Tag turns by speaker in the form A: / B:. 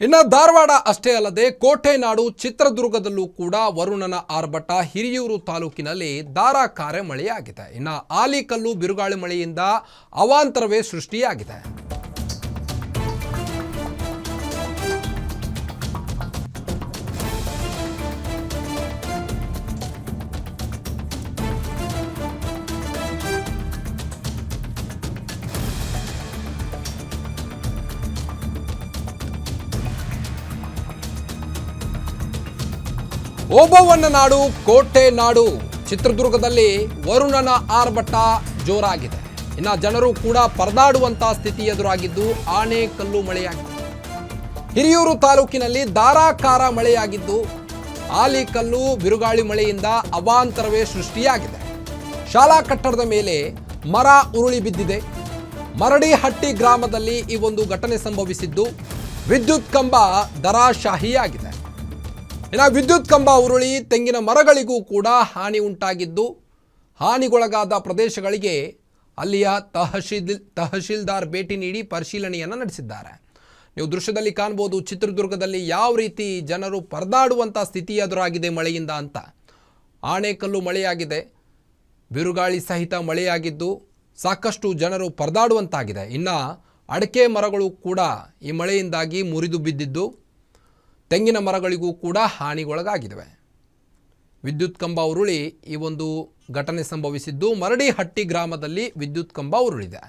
A: ಇನ್ನು ಧಾರವಾಡ ಅಷ್ಟೇ ಅಲ್ಲದೆ ಕೋಟೆನಾಡು ಚಿತ್ರದುರ್ಗದಲ್ಲೂ ಕೂಡ ವರುಣನ ಆರ್ಭಟ ಹಿರಿಯೂರು ತಾಲೂಕಿನಲ್ಲಿ ಧಾರಾಕಾರ ಮಳೆಯಾಗಿದೆ. ಇನ್ನು ಆಲಿಕಲ್ಲು ಬಿರುಗಾಳಿ ಮಳೆಯಿಂದ ಅವಾಂತರವೇ ಸೃಷ್ಟಿಯಾಗಿದೆ. ಓಬವ್ವನ ನಾಡು, ಕೋಟೆ ನಾಡು. ಚಿತ್ರದುರ್ಗದಲ್ಲಿ ವರುಣನ ಆರ್ಭಟ ಜೋರಾಗಿದೆ. ಇನ್ನು ಜನರು ಕೂಡ ಪರದಾಡುವಂತಹ ಸ್ಥಿತಿ ಎದುರಾಗಿದ್ದು ಆನೆ ಕಲ್ಲು ಮಳೆಯಾಗಿದೆ. ಹಿರಿಯೂರು ತಾಲೂಕಿನಲ್ಲಿ ಧಾರಾಕಾರ ಮಳೆಯಾಗಿದ್ದು ಆಲಿಕಲ್ಲು ಬಿರುಗಾಳಿ ಮಳೆಯಿಂದ ಅವಾಂತರವೇ ಸೃಷ್ಟಿಯಾಗಿದೆ. ಶಾಲಾ ಕಟ್ಟಡದ ಮೇಲೆ ಮರ ಉರುಳಿ ಬಿದ್ದಿದೆ. ಮರಡಿಹಟ್ಟಿ ಗ್ರಾಮದಲ್ಲಿ ಈ ಒಂದು ಘಟನೆ ಸಂಭವಿಸಿದ್ದು ವಿದ್ಯುತ್ ಕಂಬ ದರಾಶಾಹಿಯಾಗಿದೆ ಇನ್ನು ವಿದ್ಯುತ್ ಕಂಬ ಉರುಳಿ, ತೆಂಗಿನ ಮರಗಳಿಗೂ ಕೂಡ ಹಾನಿ ಉಂಟಾಗಿದ್ದು, ಹಾನಿಗೊಳಗಾದ ಪ್ರದೇಶಗಳಿಗೆ ಅಲ್ಲಿಯ ತಹಶೀಲ್, ತಹಶೀಲ್ದಾರ್ ಭೇಟಿ ನೀಡಿ ಪರಿಶೀಲನೆಯನ್ನು ನಡೆಸಿದ್ದಾರೆ. ನೀವು ದೃಶ್ಯದಲ್ಲಿ ಕಾಣ್ಬೋದು, ಚಿತ್ರದುರ್ಗದಲ್ಲಿ ಯಾವ ರೀತಿ ಜನರು ಪರದಾಡುವಂಥ ಸ್ಥಿತಿ ಎದುರಾಗಿದೆ ಮಳೆಯಿಂದ ಅಂತ. ಆಣೆಕಲ್ಲು ಮಳೆಯಾಗಿದೆ, ಬಿರುಗಾಳಿ ಸಹಿತ ಮಳೆಯಾಗಿದ್ದು, ಸಾಕಷ್ಟು ಜನರು ಪರದಾಡುವಂತಾಗಿದೆ. ಇನ್ನು ಅಡಕೆ ಮರಗಳು ಕೂಡ ಈ ಮಳೆಯಿಂದಾಗಿ ಮುರಿದು ಬಿದ್ದಿದ್ದು ತೆಂಗಿನ ಮರಗಳಿಗೂ ಕೂಡ ಹಾನಿಗೊಳಗಾಗಿದ್ದಾವೆ ವಿದ್ಯುತ್ ಕಂಬ ಉರುಳಿ ಈ ಒಂದು ಘಟನೆ ಸಂಭವಿಸಿದ್ದು ಮರಡಿಹಟ್ಟಿ ಗ್ರಾಮದಲ್ಲಿ ವಿದ್ಯುತ್ ಕಂಬ ಉರುಳಿದೆ.